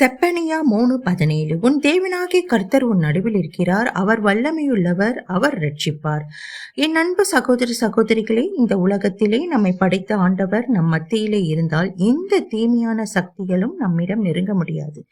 செப்பனியா மூணு பதினேழு. உன் தேவனாகிய கர்த்தர் உன் நடுவில் இருக்கிறார். அவர் வல்லமையுள்ளவர் அவர் ரட்சிப்பார் என் அன்பு சகோதர சகோதரிகளே இந்த உலகத்திலே நம்மை படைத்த ஆண்டவர் நம் மத்தியிலே இருந்தால் எந்த தீமையான சக்திகளும் நம்மிடம் நெருங்க முடியாது.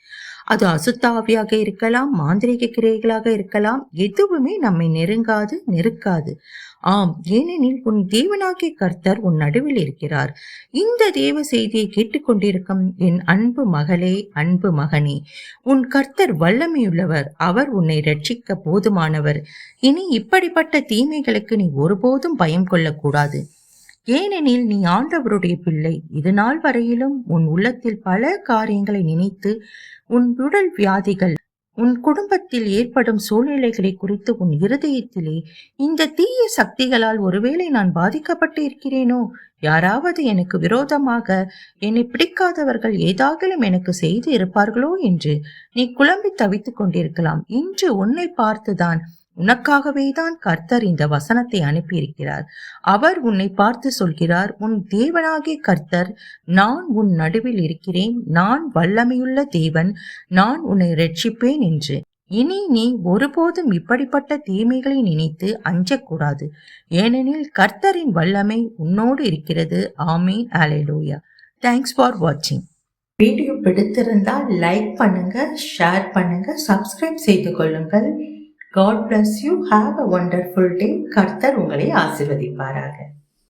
அது அசுத்தாவியாக இருக்கலாம் மாந்திரிக கிரைகளாக இருக்கலாம் எதுவுமே நம்மை நெருங்காது நெருக்காது. ஆம் ஏனெனில் உன் தேவனாகிய கர்த்தர் உன் நடுவில் இருக்கிறார். இந்த தேவ செய்தியை கேட்டுக்கொண்டிருக்கும் என் அன்பு மகளே அன்பு மகனே உன் கர்த்தர் வல்லமையுள்ளவர். அவர் உன்னை ரட்சிக்க போதுமானவர். இனி இப்படிப்பட்ட தீமைகளுக்கு நீ ஒருபோதும் பயம் கொள்ளக்கூடாது. ஏனெனில் நீ ஆண்டவருடைய பிள்ளை. இது நாள் வரையிலும் உன் உள்ளத்தில் பல காரியங்களை நினைத்து உன் உடல் வியாதிகள் உன் குடும்பத்தில் ஏற்படும் சூழ்நிலைகளை குறித்து உன் இருதயத்திலே இந்த தீய சக்திகளால் ஒருவேளை நான் பாதிக்கப்பட்டு இருக்கிறேனோ யாராவது எனக்கு விரோதமாக என்னை பிடிக்காதவர்கள் ஏதாகிலும் எனக்கு செய்து இருப்பார்களோ என்று நீ குழம்பி தவித்துக் கொண்டிருக்கலாம். இன்று உன்னை பார்த்துதான் உனக்காகவே தான் கர்த்தர் இந்த வசனத்தை அனுப்பியிருக்கிறார். அவர் உன்னை பார்த்து சொல்கிறார் உன் தேவனாகிய கர்த்தர் நான் உன் நடுவில் இருக்கிறேன். நான் வல்லமையுள்ள தேவன். நான் உன்னை ரட்சிப்பேன் என்று. இனி நீ ஒருபோதும் இப்படிப்பட்ட தீமைகளை நினைத்து அஞ்சக்கூடாது. ஏனெனில் கர்த்தரின் வல்லமை உன்னோடு இருக்கிறது. ஆமீன். அலைலூயா தேங்க்ஸ் ஃபார் வாட்சிங் வீடியோ பிடித்திருந்தால் லைக் பண்ணுங்க ஷேர் பண்ணுங்க சப்ஸ்கிரைப் செய்து கொள்ளுங்கள். God bless you have a wonderful day கர்த்தர் உங்களை ஆசிர்வதிப்பாராக.